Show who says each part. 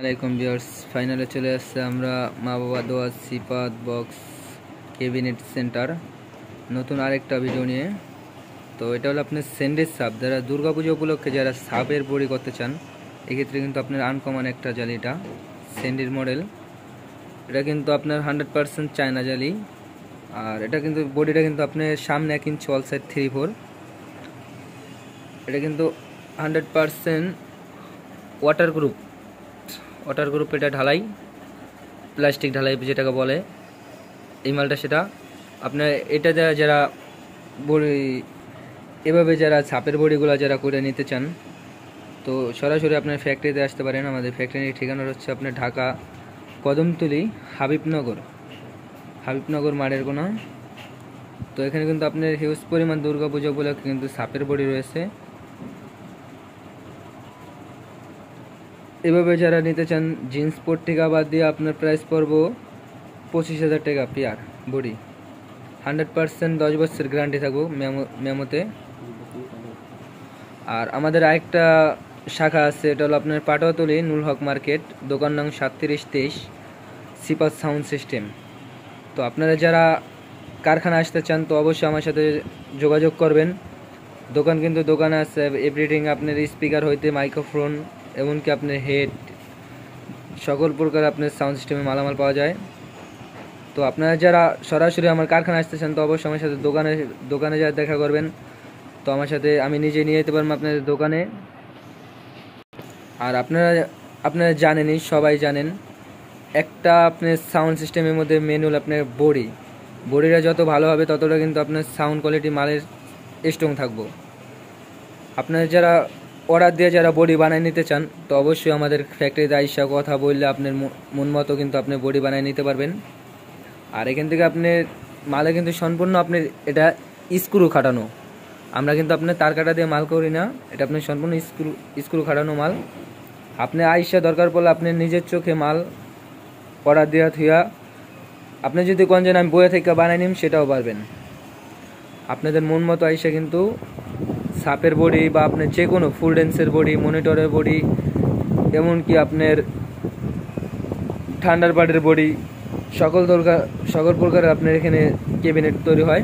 Speaker 1: আলাইকুম ভিউয়ার্স, ফাইনালে চলে আসছে আমরা মা বাবা দোয়া, সিপাত, বক্স কেবিনেট সেন্টার। নতুন আরেকটা ভিডিও নিয়ে। তো এটা হলো আপনার সেন্ডের সাপ যারা দুর্গাপুজো উপলক্ষে যারা সাপের বড়ি করতে চান, এক্ষেত্রে কিন্তু আপনার আনকমন একটা জালি এটা সেন্ডির মডেল এটা কিন্তু আপনার হান্ড্রেড পারসেন্ট চায়না জালি। আর এটা কিন্তু বডিটা কিন্তু আপনার সামনে এক inch all side three four এটা কিন্তু hundred percent waterproof waterproof এটা ঢালাই প্লাস্টিক ঢালাই যেটাকে বলে। এই মালটা সেটা। আপনার এটা যারা যারা বড়ি, এভাবে যারা ছাপের বড়িগুলো যারা করে নিতে চান, তো সরাসরি আপনার ফ্যাক্টরিতে আসতে পারেন। আমাদের ফ্যাক্টরির ঠিকানা হচ্ছে আপনার ঢাকা, কদমতলি, হাবিবনগর। হাবিবনগর মারের গোনা তো এখানে কিন্তু আপনার হিউজ পরিমাণ দুর্গাপুজো উপলক্ষে কিন্তু সাপের বড়ি রয়েছে। এভাবে যারা নিতে চান জিন্স পট্টিকা বাদ দিয়ে আপনার প্রাইস পড়ব পঁচিশ হাজার টাকা পেয়ার বডি। হান্ড্রেড পার্সেন্ট দশ বছর গ্যারান্টি থাকব মেমো মেমোতে। আর আমাদের আরেকটা শাখা আছে, এটা হলো আপনার পাটোয়াতলি, নুল হক মার্কেট, দোকান নং সাতত্রিশ তেইশ সিপাস সাউন্ড সিস্টেম। তো আপনারা যারা কারখানা আসতে চান, তো অবশ্যই আমার সাথে যোগাযোগ করবেন। দোকান কিন্তু দোকানে আছে এভরিথিং আপনার স্পিকার হইতে মাইক্রোফোন এমনকি আপনার হেড সকল প্রকার আপনার সাউন্ড সিস্টেমে মালামাল পাওয়া যায়। তো আপনারা যারা সরাসরি আমার কারখানা আসতেছেন, তো অবশ্যই আমার সাথে দোকানে দোকানে যা দেখা করবেন। তো আমার সাথে আমি নিজে নিয়ে যেতে পারব আপনাদের দোকানে। আর আপনারা আপনারা জানেনই, সবাই জানেন, একটা আপনার সাউন্ড সিস্টেমের মধ্যে মেনুল আপনার বডি। বডিটা যত ভালো হবে, ততটা কিন্তু আপনার সাউন্ড কোয়ালিটি মালের স্ট্রং থাকব। আপনারা যারা অর্ডার দিয়ে যারা বডি বানিয়ে নিতে চান, তো অবশ্যই আমাদের ফ্যাক্টরিতে আইসা কথা বললে আপনার মন মতো কিন্তু আপনি বডি বানিয়ে নিতে পারবেন। আর এখান থেকে আপনি মালে কিন্তু সম্পূর্ণ আপনার এটা স্ক্রু খাটানো। আমরা কিন্তু আপনার তার কাটা দিয়ে মাল করি না, এটা আপনার সম্পূর্ণ স্ক্রু স্ক্রু খাটানো মাল। আপনি আইসা দরকার পড়লে আপনি নিজের চোখে মাল অর্ডার দেওয়া থুয়া, আপনি যদি কোন যেন আমি বইয়ে থেকে বানাই নিম, সেটাও পারবেন। আপনাদের মন মতো আইসা কিন্তু সাপের বডি বা আপনার যে কোনো ফুল ডেন্সের বডি মনিটরের বডি, এমনকি আপনার ঠান্ডার পাটের বডি, সকল দরকার, সকল প্রকারের আপনার এখানে কেবিনেট তৈরি হয়।